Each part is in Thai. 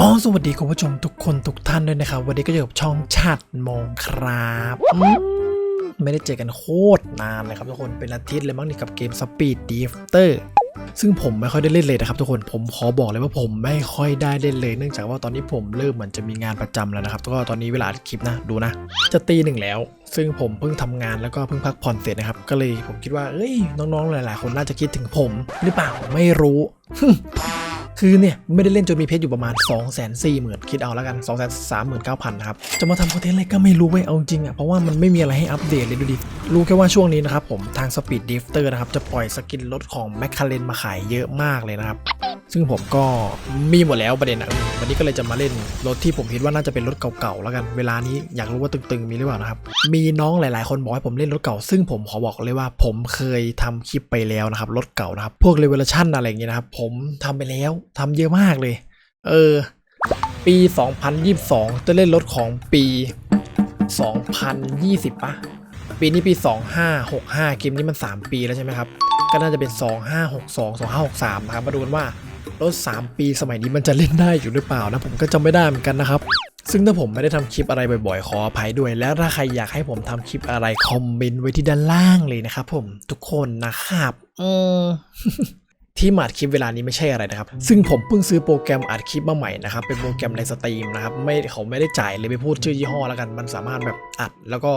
ก็สวัสดีคุณผู้ชมทุกคนทุกท่านด้วยนะครับ วันนี้ก็อยู่กับช่องชัดมองครับไม่ได้เจอกันโคตรนานเลยครับทุกคนเป็นอาทิตย์เลยมั้งนี่กับเกม Speed Drifter ซึ่งผมไม่ค่อยได้เล่นเลยนะครับทุกคนผมขอบอกเลยว่าผมไม่ค่อยได้เล่นเลย เนื่องจากว่าตอนนี้ผมเริ่มเหมือนจะมีงานประจำแล้วนะครับแล้วก็ตอนนี้เวลาอัดคลิปนะดูนะ จะตีหนึ่งแล้ว ซึ่งผมเพิ่งทำงานแล้วก็เพิ่งพักผ่อนเสร็จนะครับก็เลยผมคิดว่าเอ้ยน้องๆหลาย ๆ คนน่าจะคิดถึงผมหรือเปล่าไม่รู้ คือเนี่ยไม่ได้เล่นจนมีเพชรอยู่ประมาณ 2 4 0 0 0 0คิดเอาแล้วกัน 2 3 9 0 0 0นะครับจะมาทำคอนเทนต์อะไรก็ไม่รู้เว้ยเอาจริงอะเพราะว่ามันไม่มีอะไรให้อัปเดตเลยดูดิรู้แค่ว่าช่วงนี้นะครับผมทาง Speed Drifter นะครับจะปล่อยสกินรถของ m c l a r e n มาขายเยอะมากเลยนะครับซึ่งผมก็มีหมดแล้วประเด็นอะวันนี้ก็เลยจะมาเล่นรถที่ผมคิดว่าน่าจะเป็นรถเก่าๆแล้วกันเวลานี้อยากรู้ว่าตึงๆมีหรือเปล่านะครับมีน้องหลายๆ คนบอกให้ผมเล่นรถเก่า ซึ่งผมขอบอกเลยว่าผมเคยทำคลิปไปแล้วนะครับรถเก่านะครับพวกเลเวลชั่นอะไรอย่างเงี้ยนะครับผมทำไปแล้ว ทำเยอะมากเลย เออ ปี 2022 จะเล่นรถของปี 2020ปะปีนี้ปี 2565 เกมนี้มัน 3 ปีแล้วใช่ไหมครับ ก็น่าจะเป็น 2562 2563นะครับ มาดูกันว่ารถ 3 ปีสมัยนี้มันจะเล่นได้อยู่หรือเปล่านะ ผมก็จำไม่ได้เหมือนกันนะครับ ซึ่งถ้าผมไม่ได้ทำคลิปอะไรบ่อยๆ ขออภัยด้วย แล้วถ้าใครอยากให้ผมทำคลิปอะไร คอมเมนต์ไว้ที่ด้านล่างเลยนะครับผมทุกคนนะครับ อืม ที่มาอัดคลิปเวลานี้ไม่ใช่อะไรนะครับ ซึ่งผมเพิ่งซื้อโปรแกรมอัดคลิปมาใหม่นะครับ เป็นโปรแกรมในสตรีมนะครับ ไม่เขาไม่ได้จ่ายเลยไปพูดชื่อยี่ห้อแล้วกัน มันสามารถแบบอัด แล้วก็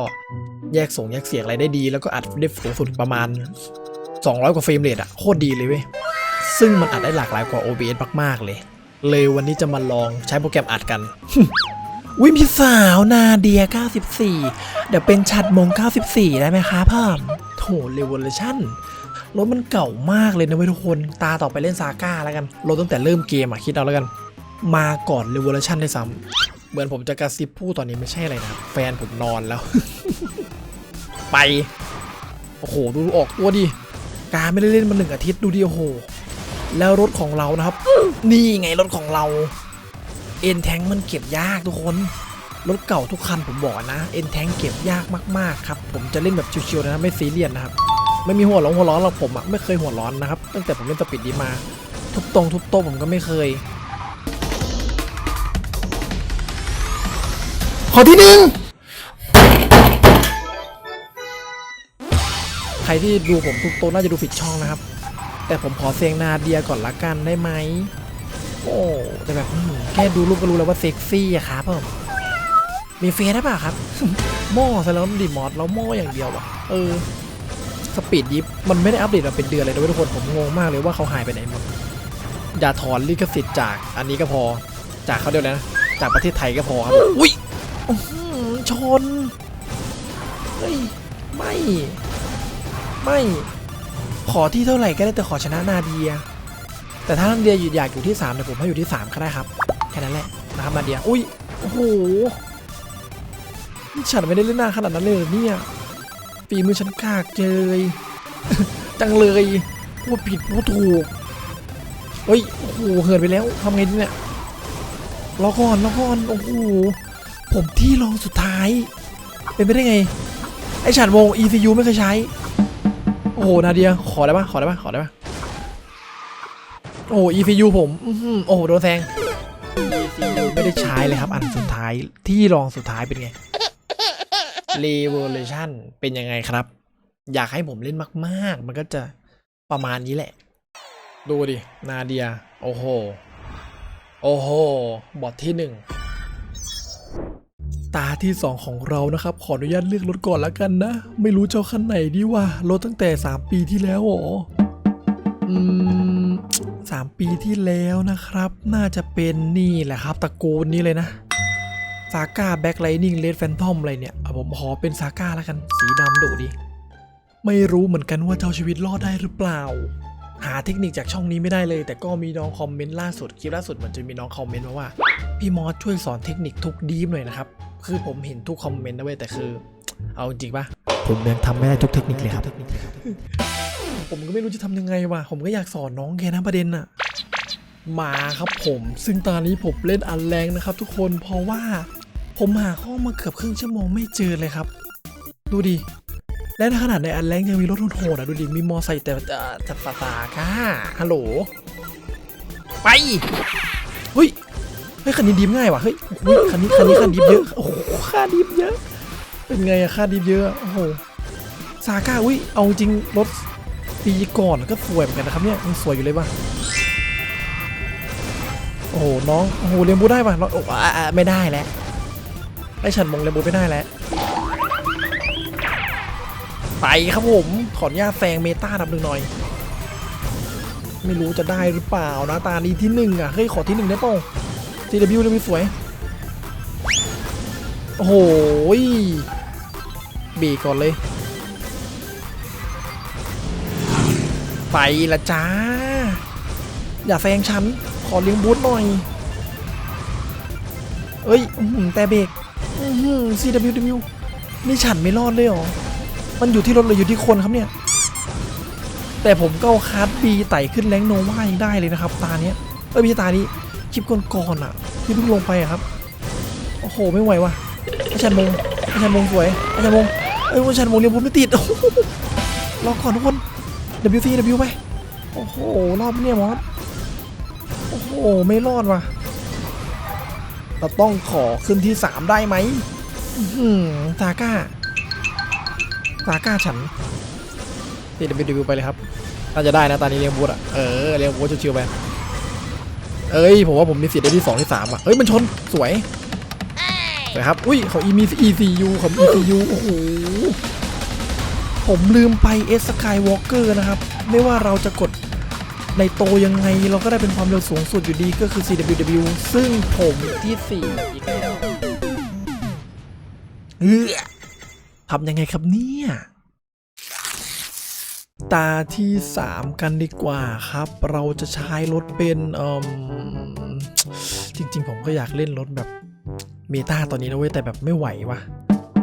แยกส่งแยกเสียงอะไรได้ดี แล้วก็อัดได้สูงสุดประมาณ 200 กว่าเฟรมเรทอะโคตรดีเลยเว้ย ซึ่งมันอัดได้หลากหลายกว่า OBS มากๆเลย เลยวันนี้จะมาลองใช้โปรแกรมอัดกันวิมีสาวนาเดีย 94 เดี๋ยวเป็นชัดมง 94 ได้ไหมคะพ่อมโถเรวอลชั่น รถมันเก่ามากเลยนะเว้ยทุกคน ตาต่อไปเล่นซาก้าแล้วกัน รถตั้งแต่เริ่มเกมอะคิดเอาแล้วกัน มาก่อนเรวอลชั่นด้วยซ้ำเหมือนผมจะกระซิบพูดตอนนี้ไม่ใช่อะไรนะ แฟนผมนอนแล้ว ไป โอ้โห ดูออกตัวดิ การไม่ได้เล่นมาหนึ่งอาทิตย์ดูดิโอ้โห แล้วรถของเรานะครับ นี่ไงรถของเรา เอ็นแทงมันเก็บยากทุกคน รถเก่าทุกคันผมบอกนะ เอ็นแทงเก็บยากมากๆครับ ผมจะเล่นแบบชิวๆนะไม่ซีเรียสนะครับ ไม่มีหัวร้อนหัวร้อนหรอกผมอะไม่เคยหัวร้อนนะครับตั้งแต่ผมเล่นสปีดดีมา ทุบตรงทุบโต๊ะผมก็ไม่เคย ขอที่หนึ่งใครที่ดูผมทุกโต๊ะน่าจะดูผิดช่องนะครับ แต่ผมขอเสียงนาเดียก่อนละกันได้ไหมโอ้แต่แบบแค่ดูรูปก็รู้แล้วว่าเซ็กซี่อะครับผมมีเฟซได้ป่ะครับหม้อซะแล้วดิมอสแล้วหม้ออย่างเดียวอะเออ สปีดยิปมันไม่ได้อัปเดตมาเป็นเดือนเลยนะเว้ยทุกคนผมงงมากเลยว่าเขาหายไปไหนหมด อย่าถอนลิขสิทธิ์จากอันนี้ก็พอ จากเขาเดียวเลยนะ จากประเทศไทยก็พอครับ อุ้ยอชน เฮ้ย ไม่ ไม่ ขอที่เท่าไหร่ก็ได้แต่ขอชนะนาเดีย แต่ถ้านาเดียอยากอยู่ที่3เนี่ยผมให้อยู่ที่ 3 ก็ได้ครับ แค่นั้นแหละนะครับนาเดีย อุ้ย โอ้โห ฉันไม่ได้เล่นหน้าขนาดนั้นเลยเนี่ย ฝีมือฉันกากเจยจังเลยพูดผิดพูดถูกเฮ้ยโอ้โหเหินไปแล้วทำไงดีเนี่ยรอก่อนรอก่อนโอ้โหผมที่รองสุดท้าย เป็นไปได้ไง ไอฉันวง ECU ไม่เคยใช้ โอ้โห นาเดีย ขอได้ปะขอได้ปะขอได้ปะโอ้ ECU ผมอื้อหือโอ้โห โดนแซง ECU ไม่ได้ใช้เลยครับ อันสุดท้ายที่รองสุดท้ายเป็นไง Revolution เป็นยังไงครับ อยากให้ผมเล่นมาก ๆ มันก็จะประมาณนี้แหละ ดูดิ นาเดีย โอ้โห โอ้โห บอทที่หนึ่งตาที่ 2 ของเรานะครับ ขออนุญาตเลือกรถก่อนละกันนะ ไม่รู้เจ้าคันไหนดีว่ารถตั้งแต่ 3 ปีที่แล้วเหรออืมสามปีที่แล้วนะครับ น่าจะเป็นนี่แหละครับตระกูลนี้เลยนะ ซาก้าแบ็คไลนิ่งเลดแฟนทอมอะไรเนี่ย ผมขอเป็นซาก้าแล้วกัน สีดำดุดิไม่รู้เหมือนกันว่าเจ้าชีวิตรอดได้หรือเปล่า หาเทคนิคจากช่องนี้ไม่ได้เลย แต่ก็มีน้องคอมเมนต์ล่าสุดคลิปล่าสุดมันจะมีน้องคอมเมนต์มาว่า พี่มอสช่วยสอนเทคนิคทุกดีฟหน่อยนะครับ คือผมเห็นทุกคอมเมนต์นะเว้ยแต่คือ เอาจริงปะผมยังทำไม่ได้ทุกเทคนิคเลยครับ ผมก็ไม่รู้จะทำยังไงวะผมก็อยากสอนน้องแกนะประเด็นน่ะมาครับผม ซึ่งตอนนี้ผมเล่นอันแรงนะครับ ทุกคนเพราะว่า ผมหาข้อมาเกือบครึ่งชั่วโมงไม่เจอเลยครับ ดูดิ และในขนาดในอันแรงยังมีรถโหดอะ ดูดิ มีมอไซค์แต่แต่จัดตาค่ะฮัลโหล ไป เฮ้ย เฮ้ยคันนี้ดิฟง่ายว่ะ เฮ้ยโอ้โหคันนี้คันนี้คันดิฟเยอะ โอ้โหค่าดิฟเยอะ เป็นไงอะค่าดิฟเยอะ โอ้โห ซาก้าอุ้ย เอาจริงรถปีก่อนก็สวยเหมือนกันนะครับเนี่ยยังสวยอยู่เลยป่ะโอ้โหน้อง โอ้โหเรียนบูได้ป่ะเราโอ้อะอะไม่ได้แล้ว ไอ้ฉันมงเรียบูไม่ได้แล้ว ไปครับผม ขออนุญาตแซงเมตาดับหนึ่งหน่อย ไม่รู้จะได้หรือเปล่านะ ตานี้ที่หนึ่งอะ เฮ้ย ขอที่หนึ่งได้ป่า TW เรียสวย โอ้โหยเบรกก่อนเลย ไปละจ้า อย่าแซงฉัน ขอเลี้ยงบูธหน่อย เอ้ยแต่เบรก CWW นี่ฉันไม่รอดเลยเหรอ มันอยู่ที่รถหรืออยู่ที่คนครับเนี่ย แต่ผมก็เอาคาร์ดบีไต่ขึ้นแรงโนวายังได้เลยนะครับ ตาเนี้ยเอ้ยไม่ตานี้คลิปก่อนๆอะ ที่เพิ่งลงไปอะครับ โอ้โห ไม่ไหวว่ะอาจารย์มงอาจารย์มงสวยอาจารย์มงเอ้ยอาจารย์มงเรียนผมไม่ติดโอ้โหรอก่อนทุกคน WC W ไป โอ้โห รอบเนี่ยมอส โอ้โห ไม่รอดว่ะ เราต้องขอขึ้นที่ 3 ได้ไหมอื้อหือซาก้าซาก้าฉัน TW ไปเลยครับ น่าจะได้นะตอนนี้เลี้ยงบูธอะ เออเลี้ยงบูธชิวๆไปเอ้ย ผมว่าผมมีสิทธิ์ได้ที่ 2 ที่ 3 อะ เอ้ย มันชนสวยสวยครับ อุ้ยเขาอีมี ECU ของ ECU โอ้โห ผมลืมไป S Skywalker นะครับ ไม่ว่าเราจะกด ในโตยังไงเราก็ได้เป็นความเร็วสูงสุดอยู่ดีก็คือ CWW ซึ่งผมที่ 4 อีกแล้วเออทำยังไงครับเนี่ย ตาที่ 3 กันดีกว่าครับ เราจะใช้รถเป็นเอ่มจริง ๆ ผมก็อยากเล่นรถแบบเมตาตอนนี้นะเว้ย แต่แบบไม่ไหววะ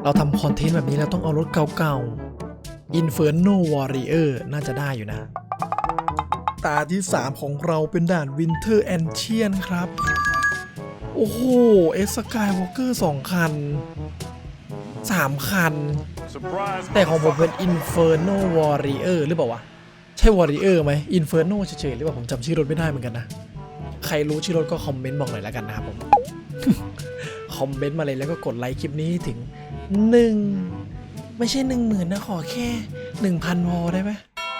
เราทำคอนเทนต์แบบนี้แล้วต้องเอารถเก่าๆ Inferno Warrior น่าจะได้อยู่นะ ตาที่ 3 ของเราเป็นด่าน Winter Ancient ครับ โอ้โห S Skywalker 2คัน 3 คัน แต่ของผมเป็น Inferno Warrior หรือเปล่าวะ ใช่ Warrior ไหม Inferno เฉยๆหรือเปล่า ผมจำชื่อรถไม่ได้เหมือนกันนะ ใครรู้ชื่อรถก็คอมเมนต์บอกหน่อยแล้วกันนะครับผม คอมเมนต์มาเลยแล้วก็กดไลค์คลิปนี้ให้ถึง 1 ไม่ใช่ 1 0,000นะขอแค่ 1,000วอได้ไหม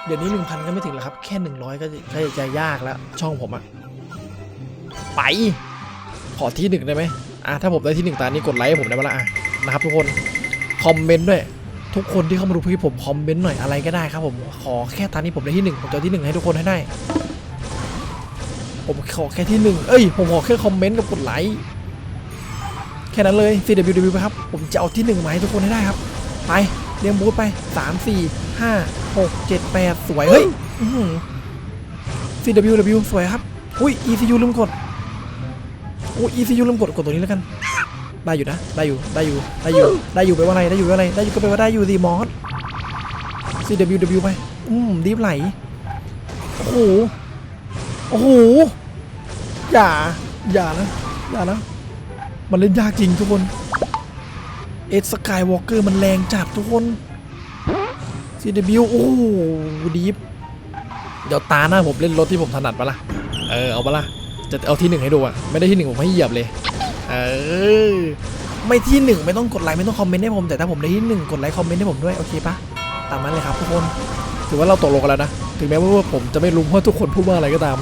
เดี๋ยวนี้1,000ก็ไม่ถึงแล้วครับ แค่100ก็จะก็จะยากแล้ว ช่องผมอะไป ขอที่หนึ่งได้ไหมอะถ้าผมได้ที่หนึ่งตานี้กดไลค์ให้ผมได้ไหมล่ะอะนะครับทุกคนคอมเมนต์ด้วยทุกคนที่เข้ามาดูคลิปผมคอมเมนต์หน่อยอะไรก็ได้ครับผมขอแค่ตอนนี้ผมได้ที่หนึ่งผมจะที่หนึ่งให้ทุกคนให้ได้ ผมขอแค่ที่หนึ่งเอ้ยผมขอแค่คอมเมนต์กับกดไลค์แค่นั้นเลย CWW ไปครับ ผมจะเอาที่หนึ่งมาให้ทุกคนให้ได้ครับ ไปเรียงบูธไปสามสี่ห้า หกเจ็ดแปดสวย เฮ้ยอื้อหือ CWW สวยครับ อุ้ย ECU ลืมกดอุ้ย ECU ลืมกด กดตัวนี้แล้วกัน ได้อยู่นะ ได้อยู่ ได้อยู่ ได้อยู่ ได้อยู่ไปลว่าอะไร ได้อยู่ไปลว่าอะไร ได้อยู่ก็ไปลว่าได้อยู่สิมอส CWW ไป อืมดีฟไหล โอ้โห โอ้โห อย่า อย่านะ อย่านะ มันเล่นยากจริงทุกคน เอสกายวอล์กเกอร์มันแรงจัดทุกคน CW โอ้ดีฟเดี๋ยวตาหน้าผมเล่นรถที่ผมถนัดปะล่ะ เออเอาปะล่ะ จะเอาที่หนึ่งให้ดูอะไม่ได้ที่หนึ่งผมให้เหยียบเลย เออ ไม่ที่หนึ่งไม่ต้องกดไลค์ไม่ต้องคอมเมนต์ให้ผมแต่ถ้าผมได้ที่หนึ่งกดไลค์คอมเมนต์ให้ผมด้วยโอเคปะตามนั้นเลยครับทุกคน ถือว่าเราตกลงกันแล้วนะ ถึงแม้ว่าผมจะไม่รู้ว่าทุกคนพูดว่าอะไรก็ตาม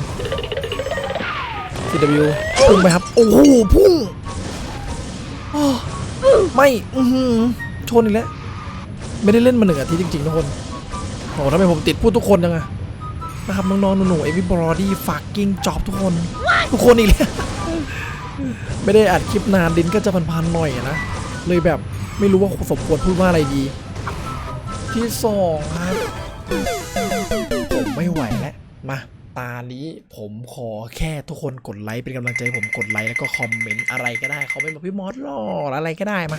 CW พุ่งไปครับ โอ้โหพุ่งอ้อไม่ชนอีกแล้ว ไม่ได้เล่นมาหนึ่งอาทิตย์จริงๆทุกคนโอ้ทำไมผมติดพูดทุกคนจังอะนะครับน้องๆหนูๆ everybody fucking job ทุกคน ทุกคนอีกแล้วไม่ได้อัดคลิปนานดินก็จะพันๆหน่อยนะ เลยแบบไม่รู้ว่าสมควรพูดว่าอะไรดี ที่สองครับผมไม่ไหวแล้วมาตานี้ผมขอแค่ทุกคนกดไลค์เป็นกำลังใจผมกดไลค์แล้วก็คอมเมนต์อะไรก็ได้คอมเมนต์บอกพี่มอสหล่ออะไรก็ได้มา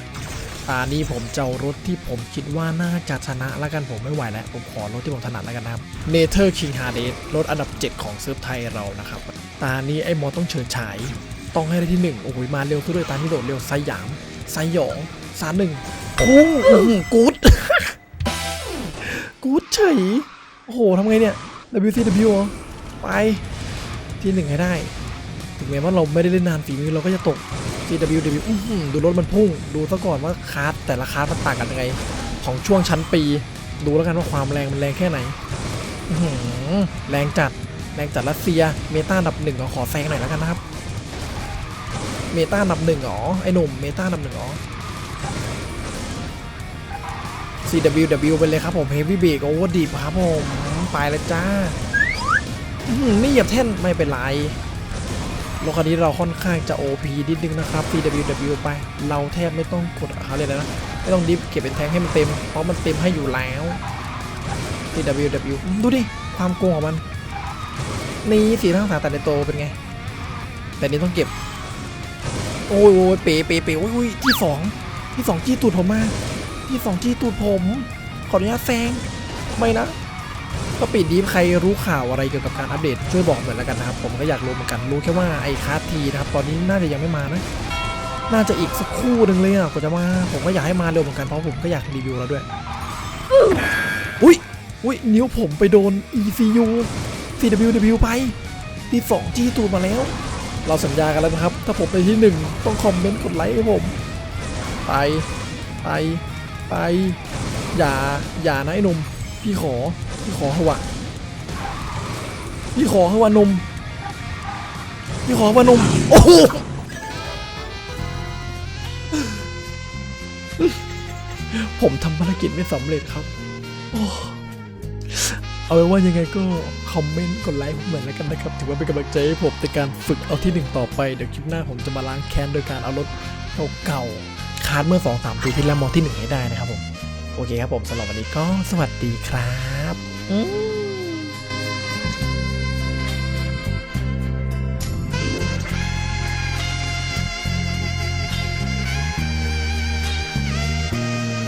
ตานี้ผมจะเอารถที่ผมคิดว่าน่าจะชนะแล้วกันผมไม่ไหวแล้ว ผมขอรถที่ผมถนัดแล้วกันนะครับเนเธอร์คิงฮาร์เดสรถอันดับ 7 ของเซิร์ฟไทยเรานะครับ ตานี้ไอ้มอต้องเฉิดฉาย ต้องให้ได้ที่หนึ่งโอ้โหมาเร็วซะด้วยตานี้โดดเร็วไซยามไซหยองสามหนึ่งพุ่งอื้อหือกูดกูดเฉยโอ้โหทำไงเนี่ย WCW เหรอไปที่หนึ่งให้ได้ ถึงแม้ว่าเราไม่ได้เล่นนานฝีมือเราก็จะตก CWW อื้อหือดูรถมันพุ่ง ดูซะก่อนว่าคาร์ดแต่ละคาร์ดมันต่างกันยังไง ของช่วงชั้นปี ดูแล้วกันว่าความแรงมันแรงแค่ไหนอื้อหือแรงจัด แรงจัดรัสเซีย เมตาอันดับหนึ่งขอแซงหน่อยแล้วกันนะครับ เมตาอันดับหนึ่งหรอไอหนุ่ม เมตาอันดับหนึ่งหรอ CWW ไปเลยครับผม Heavy Break Over Deep ครับผม ไปเลยจ้านี่เหยียบแท่นไม่เป็นไร รถคันนี้เราค่อนข้างจะ OP นิดนึงนะครับ CWW ไป เราแทบไม่ต้องกดเขาเลยนะ ไม่ต้องดิฟเก็บเป็นแทงให้มันเต็ม เพราะมันเต็มให้อยู่แล้ว CWW ดูดิ ความโกงของมัน นี่สีทั้งสามแต่ในโตเป็นไง แต่นี้ต้องเก็บ โอ้ยโอ้ยเป๋เป๋เป๋โอ้ยโอ้ยที่สองที่สองจี้ตูดผมมา ที่สองจี้ตูดผม ขออนุญาตแซง ไม่นะ ก็ปิดดีฟใครรู้ข่าวอะไรเกี่ยวกับการอัปเดตช่วยบอกหน่อยแล้วกันนะครับ ผมก็อยากรู้เหมือนกันรู้แค่ว่าไอ้คาร์ทีนะครับตอนนี้น่าจะยังไม่มานะน่าจะอีกสักคู่หนึ่งเลยอะกว่าจะมาผมก็อยากให้มาเร็วเหมือนกันเพราะผมก็อยากรีวิวแล้วด้วยอุ้ยอุ้ยนิ้วผมไปโดน ECU CWW ไปที่สองจี้ตูมาแล้ว เราสัญญากันแล้วนะครับ ถ้าผมไปที่หนึ่งต้องคอมเมนต์กดไลค์ให้ผม ไป ไป ไป อย่า อย่านะไอ้หนุ่ม พี่ขอ พี่ขอเหอะวะพี่ขอเหอะวะหนุ่มพี่ขอเหอะวะหนุ่มโอ้โหผมทำภารกิจไม่สำเร็จครับอเอาไว้ว่ายังไงก็ คอมเมนต์กดไลค์ผมเหมือนแล้วกันนะครับ ถือว่าเป็นกำลังใจให้ผมในการฝึกเอาที่หนึ่งต่อไป เดี๋ยวคลิปหน้าผมจะมาล้างแค้นโดยการเอารถเก่าๆคาร์ดเมื่อ2อสามปีที่แล้วมอที่หนึ่งให้ได้นะครับผม โอเคครับผมสำหรับวันนี้ก็สวัสดีครับอื